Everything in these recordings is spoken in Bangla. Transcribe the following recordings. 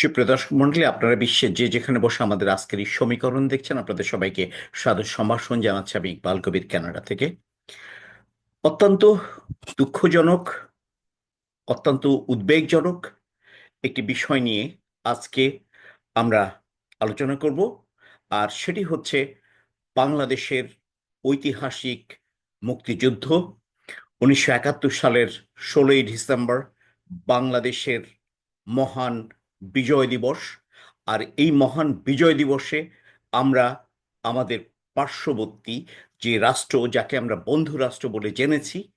সুপ্রিয় দর্শক মন্ডলী, আপনারা বিশ্বের যে যেখানে বসে আমাদের আজকের এই সমীকরণ দেখছেন, আপনাদের সবাইকে সাদর সম্ভাষণ জানাচ্ছি আমি ইকবাল কবির কানাডা থেকে। অত্যন্ত দুঃখজনক, অত্যন্ত উদ্বেগজনক একটি বিষয় নিয়ে আজকে আমরা আলোচনা করব, আর সেটি হচ্ছে বাংলাদেশের ঐতিহাসিক মুক্তিযুদ্ধ। উনিশশো একাত্তর সালের ষোলোই ডিসেম্বর বাংলাদেশের মহান বিজয় দিবস। আর এই মহান বিজয় দিবসে আমরা আমাদের পার্শ্ববর্তী যে রাষ্ট্র, যাকে আমরা বন্ধু রাষ্ট্র বলে জেনেছি,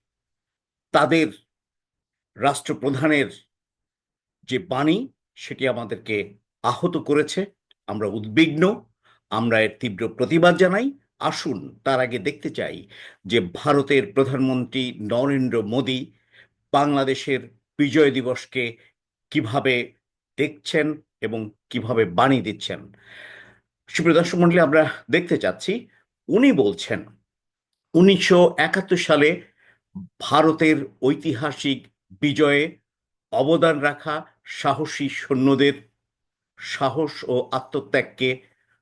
তাদের রাষ্ট্রপ্রধানের যে বাণী, সেটি আমাদেরকে আহত করেছে। আমরা উদ্বিগ্ন, আমরা এর তীব্র প্রতিবাদ জানাই। আসুন, তার আগে দেখতে চাই যে ভারতের প্রধানমন্ত্রী নরেন্দ্র মোদী বাংলাদেশের বিজয় দিবসকে কীভাবে দেখছেন এবং কীভাবে বাণী দিচ্ছেন। সুপ্রিয় দর্শক মন্ডলী আমরা দেখতে চাচ্ছি, উনি বলছেন, উনিশশো একাত্তর সালে ভারতের ঐতিহাসিক বিজয়ে অবদান রাখা সাহসী সৈন্যদের সাহস ও আত্মত্যাগকে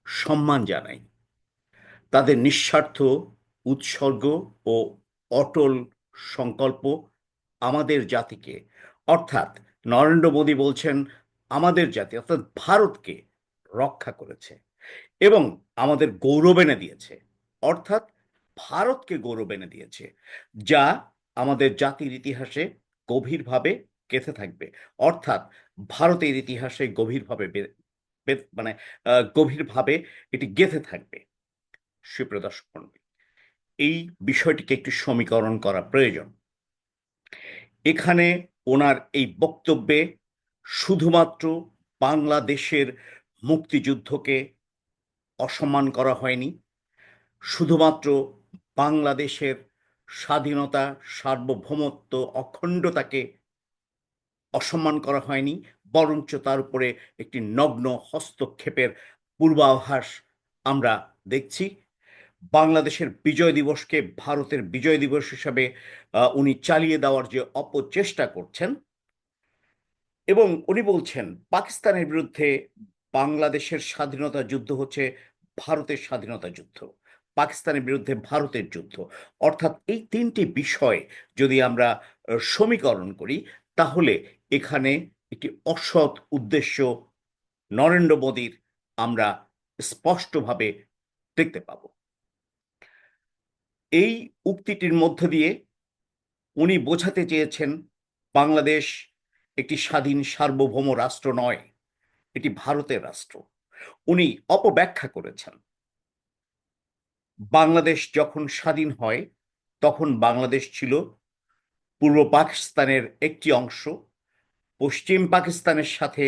সম্মান জানাই। তাদের নিঃস্বার্থ উৎসর্গ ও অটল সংকল্প আমাদের জাতিকে। অর্থাৎ নরেন্দ্র মোদী বলছেন আমাদের জাতি, অর্থাৎ ভারতকে রক্ষা করেছে এবং আমাদের গৌরব এনে দিয়েছে। অর্থাৎ ভারতকে গৌরব এনে দিয়েছে, যা আমাদের জাতির ইতিহাসে গভীরভাবে গেঁথে থাকবে। অর্থাৎ ভারতের ইতিহাসে গভীরভাবে মানে গভীরভাবে এটি গেঁথে থাকবে। সুপ্রিয় এই বিষয়টিকে একটু সমীকরণ করা প্রয়োজন। এখানে ওনার এই বক্তব্যে শুধুমাত্র বাংলাদেশের মুক্তিযুদ্ধকে অসম্মান করা হয়নি, শুধুমাত্র বাংলাদেশের স্বাধীনতা, সার্বভৌমত্ব, অখণ্ডতাকে অসম্মান করা হয়নি, বরঞ্চ তার উপরে একটি নগ্ন হস্তক্ষেপের পূর্বাভাস আমরা দেখছি। বাংলাদেশের বিজয় দিবসকে ভারতের বিজয় দিবস হিসাবে উনি চালিয়ে দেওয়ার যে অপচেষ্টা করছেন এবং উনি বলছেন, পাকিস্তানের বিরুদ্ধে বাংলাদেশের স্বাধীনতা যুদ্ধ হচ্ছে ভারতের স্বাধীনতা যুদ্ধ। পাকিস্তানের বিরুদ্ধে ভারতের যুদ্ধ। অর্থাৎ এই তিনটি বিষয় যদি আমরা সমীকরণ করি, তাহলে এখানে একটি অসৎ উদ্দেশ্য নরেন্দ্র মোদীর আমরা স্পষ্টভাবে দেখতে পাব। এই উক্তিটির মধ্য দিয়ে উনি বোঝাতে চেয়েছেন, বাংলাদেশ একটি স্বাধীন সার্বভৌম রাষ্ট্র নয়, এটি ভারতের রাষ্ট্র। উনি অপব্যাখ্যা করেছেন। বাংলাদেশ যখন স্বাধীন হয়, তখন বাংলাদেশ ছিল পূর্ব পাকিস্তানের একটি অংশ। পশ্চিম পাকিস্তানের সাথে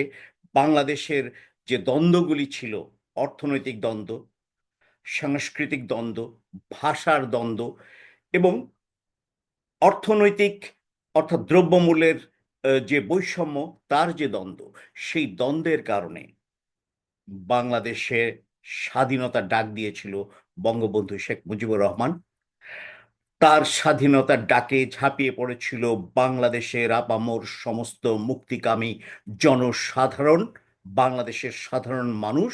বাংলাদেশের যে দ্বন্দ্বগুলি ছিল, অর্থনৈতিক দ্বন্দ্ব, সাংস্কৃতিক দ্বন্দ্ব, ভাষার দ্বন্দ্ব এবং অর্থনৈতিক অর্থাৎ দ্রব্যমূল্যের যে বৈষম্য, তার যে দ্বন্দ্ব, সেই দ্বন্দ্বের কারণে বাংলাদেশে স্বাধীনতার ডাক দিয়েছিল বঙ্গবন্ধু শেখ মুজিবুর রহমান। তার স্বাধীনতার ডাকে ঝাঁপিয়ে পড়েছিল বাংলাদেশের আপামর সমস্ত মুক্তিকামী জনসাধারণ, বাংলাদেশের সাধারণ মানুষ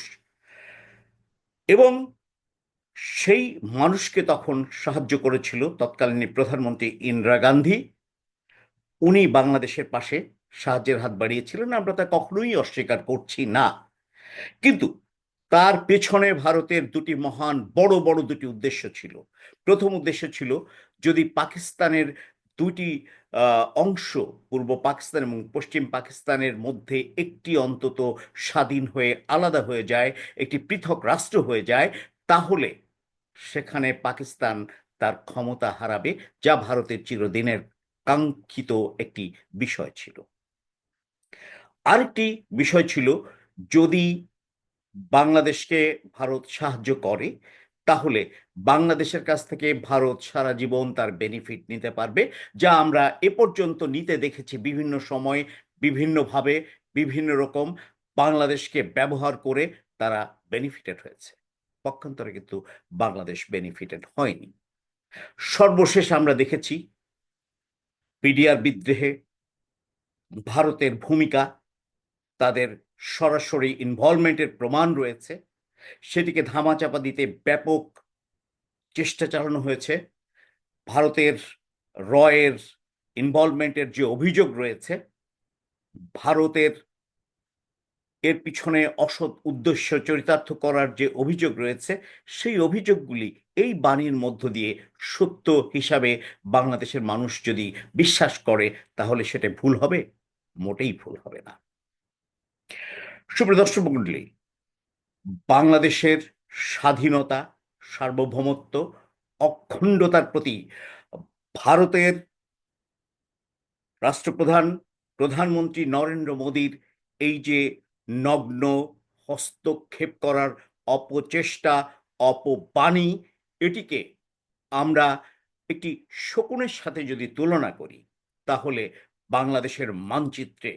এবং সেই মানুষকে তখন সাহায্য করেছিল তৎকালীন প্রধানমন্ত্রী ইন্দিরা গান্ধী। উনি বাংলাদেশের পাশে সাহায্যের হাত বাড়িয়েছিলেন, আমরা তা কখনোই অস্বীকার করছি না। কিন্তু তার পেছনে ভারতের দুটি মহান বড় বড় দুটি উদ্দেশ্য ছিল। প্রথম উদ্দেশ্য ছিল যদি পাকিস্তানের দুটি অংশ পূর্ব পাকিস্তান এবং পশ্চিম পাকিস্তানের মধ্যে একটি অন্তত স্বাধীন হয়ে, আলাদা হয়ে যায়, একটি পৃথক রাষ্ট্র হয়ে যায়, তাহলে সেখানে পাকিস্তান তার ক্ষমতা হারাবে, যা ভারতের চিরদিনের কাঙ্ক্ষিত একটি বিষয় ছিল। আরেকটি বিষয় ছিল, যদি বাংলাদেশকে ভারত সাহায্য করে, তাহলে বাংলাদেশের কাছ থেকে ভারত সারা জীবন তার বেনিফিট নিতে পারবে, যা আমরা এ পর্যন্ত নিতে দেখেছি বিভিন্ন সময়, বিভিন্নভাবে, বিভিন্ন রকম বাংলাদেশকে ব্যবহার করে তারা বেনিফিটেড হয়েছে। পক্ষান্তরে কিন্তু বাংলাদেশ বেনিফিটেড হয়নি। সর্বশেষ আমরা দেখেছি পিডিআর বিদ্রোহে ভারতের ভূমিকা, তাদের সরাসরি ইনভলভমেন্টের প্রমাণ রয়েছে। সেটিকে ধামাচাপা দিতে ব্যাপক চেষ্টা চালানো হয়েছে। ভারতের রয়ের ইনভলভমেন্টের যে অভিযোগ রয়েছে, ভারতের এর পিছনে অসৎ উদ্দেশ্য চরিতার্থ করার যে অভিযোগ রয়েছে, সেই অভিযোগগুলি এই বাণীর মধ্য দিয়ে সত্য হিসাবে বাংলাদেশের মানুষ যদি বিশ্বাস করে, তাহলে সেটা ভুল হবে? মোটেই ভুল হবে না। সুপ্রিয় দর্শক মণ্ডলী, বাংলাদেশের স্বাধীনতা, সার্বভৌমত্ব, অখণ্ডতার প্রতি ভারতের রাষ্ট্রপ্রধান, প্রধানমন্ত্রী নরেন্দ্র মোদীর এই যে নগ্ন হস্তক্ষেপ করার অপচেষ্টা, অপবাণী এটিকে আমরা একটি শকুনের সাথে যদি তুলনা করি, তাহলে বাংলাদেশের মানচিত্রে,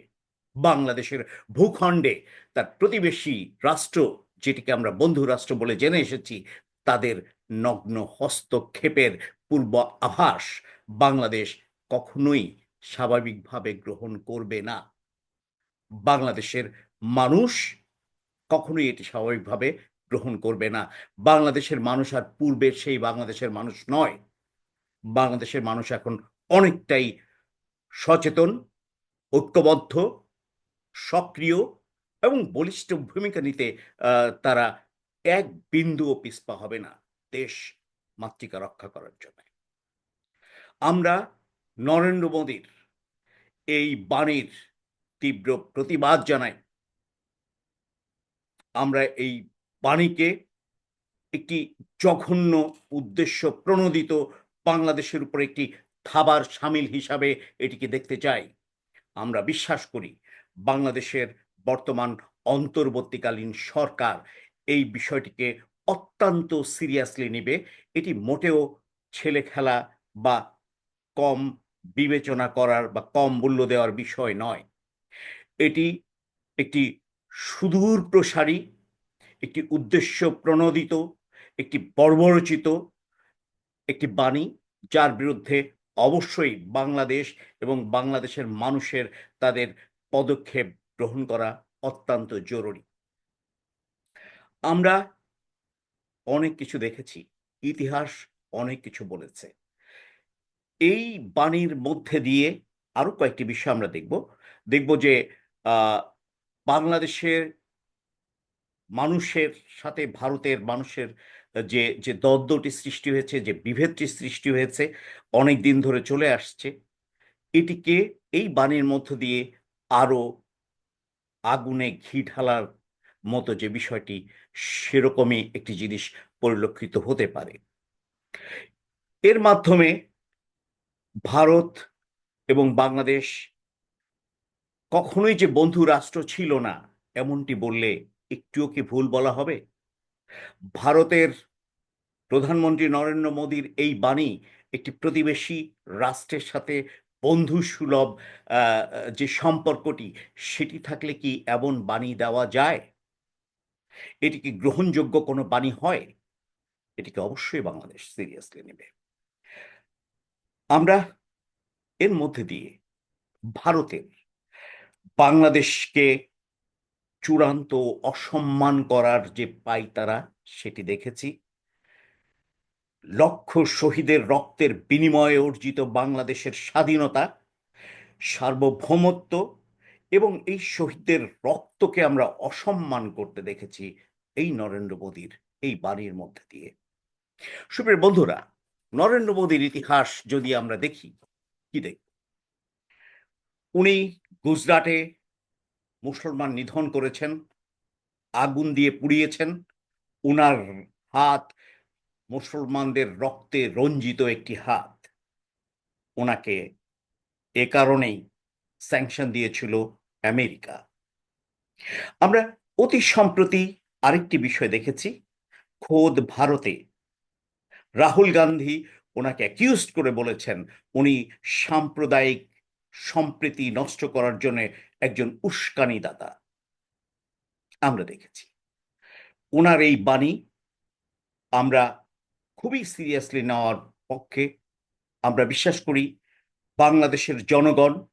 বাংলাদেশের ভূখণ্ডে তার প্রতিবেশী রাষ্ট্র, যেটিকে আমরা বন্ধু রাষ্ট্র বলে জেনে এসেছি, তাদের নগ্ন হস্তক্ষেপের পূর্ব আভাস বাংলাদেশ কখনোই স্বাভাবিকভাবে গ্রহণ করবে না। বাংলাদেশের মানুষ কখনোই এটি স্বাভাবিকভাবে গ্রহণ করবে না। বাংলাদেশের মানুষ আর পূর্বের সেই বাংলাদেশের মানুষ নয়। বাংলাদেশের মানুষ এখন অনেকটাই সচেতন, ঐক্যবদ্ধ, সক্রিয় এবং বলিষ্ঠ ভূমিকা নিতে তারা এক বিন্দুও পিস্পা হবে না দেশ মাতৃকা রক্ষা করার জন্য। আমরা নরেন্দ্র মোদীর এই বাণীর তীব্র প্রতিবাদ জানাই। আমরা এই বাণীকে একটি জঘন্য উদ্দেশ্য প্রণোদিত বাংলাদেশের উপর একটি থাবার সামিল হিসাবে এটিকে দেখতে চাই। আমরা বিশ্বাস করি বাংলাদেশের বর্তমান অন্তর্বর্তীকালীন সরকার এই বিষয়টিকে অত্যন্ত সিরিয়াসলি নেবে। এটি মোটেও ছেলে খেলা বা কম বিবেচনা করার বা কম মূল্য দেওয়ার বিষয় নয়। এটি একটি সুদূর প্রসারী একটি উদ্দেশ্য প্রণোদিত, একটি বর্বরচিত একটি বাণী, যার বিরুদ্ধে অবশ্যই বাংলাদেশ এবং বাংলাদেশের মানুষের তাদের পদক্ষেপ গ্রহণ করা অত্যন্ত জরুরি। আমরা অনেক কিছু দেখেছি, ইতিহাস অনেক কিছু বলেছে। এই বাণীর মধ্যে দিয়ে আরও কয়েকটি বিষয় আমরা দেখব। দেখব যে বাংলাদেশের মানুষের সাথে, ভারতের মানুষের যে যে দ্বন্দ্বটি সৃষ্টি হয়েছে, যে বিভেদটি সৃষ্টি হয়েছে, অনেক দিন ধরে চলে আসছে। এটিকে, এই বাণীর মধ্য দিয়ে আরও আগুনে ঘি ঢালার মতো যে বিষয়টি, সেরকমই একটি জিনিস পরিলক্ষিত হতে পারে। এর মাধ্যমে ভারত এবং বাংলাদেশ কখনোই যে বন্ধু রাষ্ট্র ছিল না, এমনটি বললে একটুও কি ভুল বলা হবে? ভারতের প্রধানমন্ত্রী নরেন্দ্র মোদীর এই বাণী একটি প্রতিবেশী রাষ্ট্রের সাথে বন্ধু সুলভ যে সম্পর্কটি, সেটি থাকলে কি এমন বাণী দেওয়া যায়? এটি কি গ্রহণযোগ্য কোনো বাণী হয়? এটিকে অবশ্যই বাংলাদেশ সিরিয়াসলি নেবে। আমরা এর মধ্যে দিয়ে ভারতের বাংলাদেশকে চূড়ান্ত অসম্মান করার যে পাইতারা সেটি দেখেছি। লক্ষ শহীদের রক্তের বিনিময়ে অর্জিত বাংলাদেশের স্বাধীনতা, সার্বভৌমত্ব এবং এই শহীদদের রক্তকে আমরা অসম্মান করতে দেখেছি এই নরেন্দ্র মোদীর এই বাণীর মধ্যে দিয়ে। সুপ্রিয় বন্ধুরা, নরেন্দ্র মোদীর ইতিহাস যদি আমরা দেখি, কি দেখব? উনি গুজরাটে মুসলমান নিধন করেছেন, আগুন দিয়ে পুড়িয়েছেন, উনার হাত মুসলমানদের রক্তে রঞ্জিত একটি হাত। ওনাকে এ কারণেই স্যাংশন দিয়েছিল আমেরিকা। আমরা অতি সম্প্রতি আরেকটি বিষয় দেখেছি, খোদ ভারতে। রাহুল গান্ধী ওনাকে অ্যাকিউজড করে বলেছেন, উনি সাম্প্রদায়িক সম্প্রীতি নষ্ট করার জন্য একজন উস্কানি দাতা। আমরা দেখেছি। ওনার এই বাণী আমরা খুবই সিরিয়াসলি নেওয়ার পক্ষে আমরা বিশ্বাস করি, বাংলাদেশের জনগণ,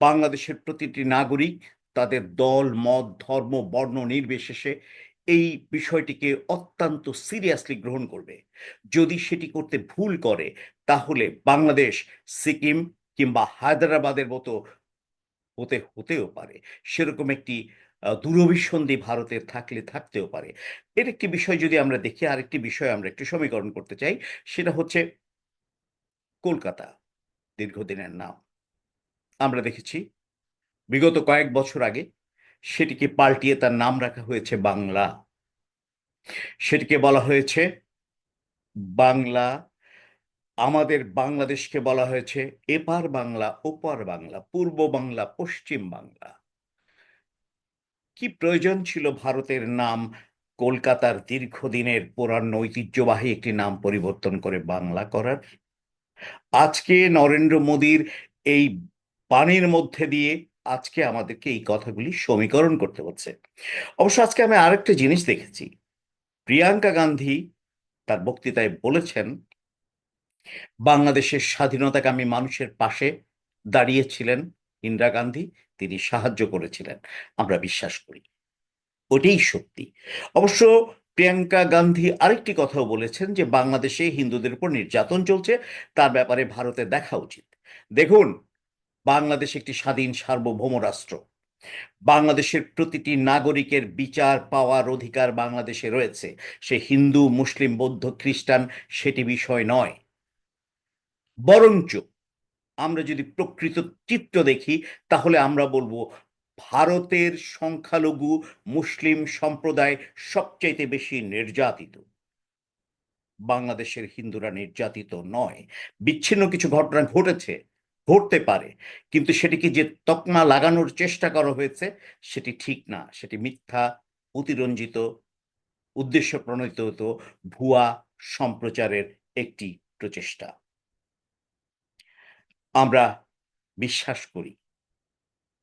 বাংলাদেশের প্রতিটি নাগরিক তাদের দল, মত, ধর্ম, বর্ণ নির্বিশেষে এই বিষয়টিকে অত্যন্ত সিরিয়াসলি গ্রহণ করবে। যদি সেটি করতে ভুল করে, তাহলে বাংলাদেশ, সিকিম কিংবা হায়দ্রাবাদের মতো হতে, হতেও পারে। সেরকম একটি দূরভিসন্ধি ভারতের থাকলে, থাকতেও পারে। এর একটি বিষয় যদি আমরা দেখি, আরেকটি বিষয় আমরা একটু সমীকরণ করতে চাই, সেটা হচ্ছে কলকাতা, দীর্ঘদিনের নাম। আমরা দেখেছি, বিগত কয়েক বছর আগে সেটিকে পাল্টিয়ে তার নাম রাখা হয়েছে বাংলা। সেটিকে বলা হয়েছে বাংলা আমাদের বাংলাদেশকে বলা হয়েছে এপার বাংলা, ওপার বাংলা, পূর্ব বাংলা, পশ্চিম বাংলা। কি প্রয়োজন ছিল ভারতের নাম? কলকাতার দীর্ঘদিনের পুরান ঐতিহ্যবাহী একটি নাম পরিবর্তন করে বাংলা করার। আজকে নরেন্দ্র মোদীর এই পানির মধ্যে দিয়ে আজকে আমাদেরকে এই কথাগুলি সমীকরণ করতে হচ্ছে। অবশ্য আজকে আমি আরেকটা জিনিস দেখেছি। প্রিয়াঙ্কা গান্ধী তার বক্তৃতায় বলেছেন বাংলাদেশের স্বাধীনতাকামী মানুষের পাশে দাঁড়িয়েছিলেন ইন্দিরা গান্ধী, তিনি সাহায্য করেছিলেন। আমরা বিশ্বাস করি। ওটাই সত্যি। অবশ্য প্রিয়াঙ্কা গান্ধী আরেকটি কথাও বলেছেন যে, বাংলাদেশে হিন্দুদের উপর নির্যাতন চলছে, তার ব্যাপারে ভারতে দেখা উচিত। দেখুন, বাংলাদেশ একটি স্বাধীন সার্বভৌম রাষ্ট্র। বাংলাদেশের প্রতিটি নাগরিকের বিচার পাওয়ার অধিকার বাংলাদেশে রয়েছে। সে হিন্দু, মুসলিম, বৌদ্ধ, খ্রিস্টান, সেটি বিষয় নয়। বরঞ্চ আমরা যদি প্রকৃত চিত্র দেখি, তাহলে আমরা বলব ভারতের সংখ্যালঘু মুসলিম সম্প্রদায় সবচাইতে বেশি নির্যাতিত। বাংলাদেশের হিন্দুরা নির্যাতিত নয়। বিচ্ছিন্ন কিছু ঘটনা ঘটেছে, ঘটতে পারে, কিন্তু সেটিকে যে তকমা লাগানোর চেষ্টা করা হয়েছে, সেটি ঠিক না। সেটি মিথ্যা, অতিরঞ্জিত উদ্দেশ্য প্রণোদিত ভুয়া সম্প্রচারের একটি প্রচেষ্টা। আমরা বিশ্বাস করি।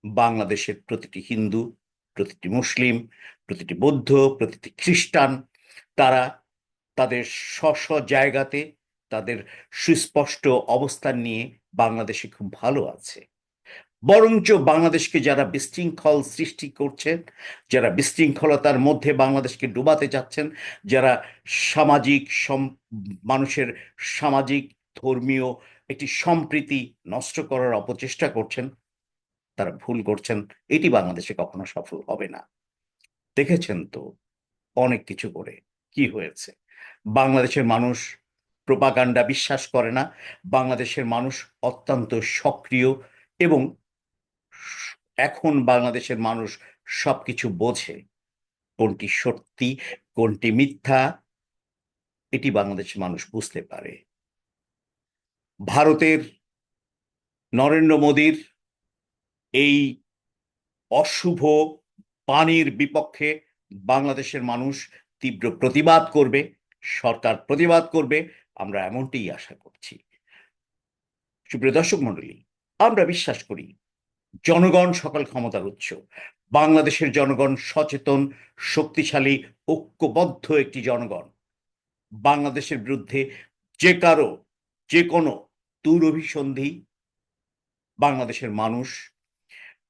বাংলাদেশের প্রতিটি হিন্দু, প্রতিটি মুসলিম, প্রতিটি বৌদ্ধ, প্রতিটি খ্রিস্টান, তারা তাদের স্ব স্ব জায়গাতে তাদের সুস্পষ্ট অবস্থান নিয়ে বাংলাদেশে খুব ভালো আছে। বরঞ্চ বাংলাদেশকে যারা বিশৃঙ্খল সৃষ্টি করছেন, যারা বিশৃঙ্খলতার মধ্যে বাংলাদেশকে ডুবাতে যাচ্ছেন, যারা সামাজিক সম- মানুষের সামাজিক, ধর্মীয় একটি সম্প্রীতি নষ্ট করার অপচেষ্টা করছেন, তারা ভুল করছেন, এটি বাংলাদেশে কখনো সফল হবে না। দেখেছেন তো অনেক কিছু করে কি হয়েছে। বাংলাদেশের মানুষ প্রোপাগান্ডা বিশ্বাস করে না, বাংলাদেশের মানুষ অত্যন্ত সক্রিয় এবং এখন বাংলাদেশের মানুষ সবকিছু বোঝে, কোনটি সত্যি, কোনটি মিথ্যা, এটি বাংলাদেশের মানুষ বুঝতে পারে। ভারতের নরেন্দ্র মোদীর এই অশুভ পানির বিপক্ষে বাংলাদেশের মানুষ তীব্র প্রতিবাদ করবে, সরকার প্রতিবাদ করবে, আমরা এমনটাই আশা করছি। সুপ্রিয় দর্শক মণ্ডলী, আমরা বিশ্বাস করি জনগণ সকল ক্ষমতার উৎস। বাংলাদেশের জনগণ সচেতন, শক্তিশালী, ঐক্যবদ্ধ একটি জনগণ। বাংলাদেশের বিরুদ্ধে যে কারও যে কোনো দুরভিসন্ধি বাংলাদেশের মানুষ,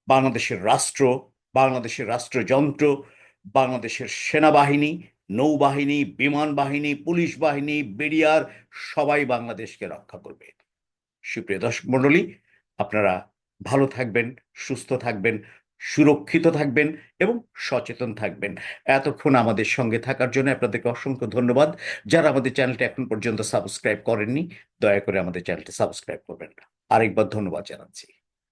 বাংলাদেশের রাষ্ট্র, বাংলাদেশের রাষ্ট্রযন্ত্র, বাংলাদেশের সেনাবাহিনী, নৌবাহিনী, বিমান বাহিনী, পুলিশ বাহিনী, বিডিআর, সবাই বাংলাদেশকে রক্ষা করবে। সুপ্রিয় দর্শক মণ্ডলী, আপনারা ভালো থাকবেন, সুস্থ থাকবেন। সুরক্ষিত থাকবেন এবং সচেতন থাকবেন। এতক্ষণ আমাদের সঙ্গে থাকার জন্য আপনাদেরকে অসংখ্য ধন্যবাদ। যারা আমাদের চ্যানেলটি এখন পর্যন্ত সাবস্ক্রাইব করেননি, দয়া করে আমাদের চ্যানেলটি সাবস্ক্রাইব করবেন। আরেকবার ধন্যবাদ জানাচ্ছি।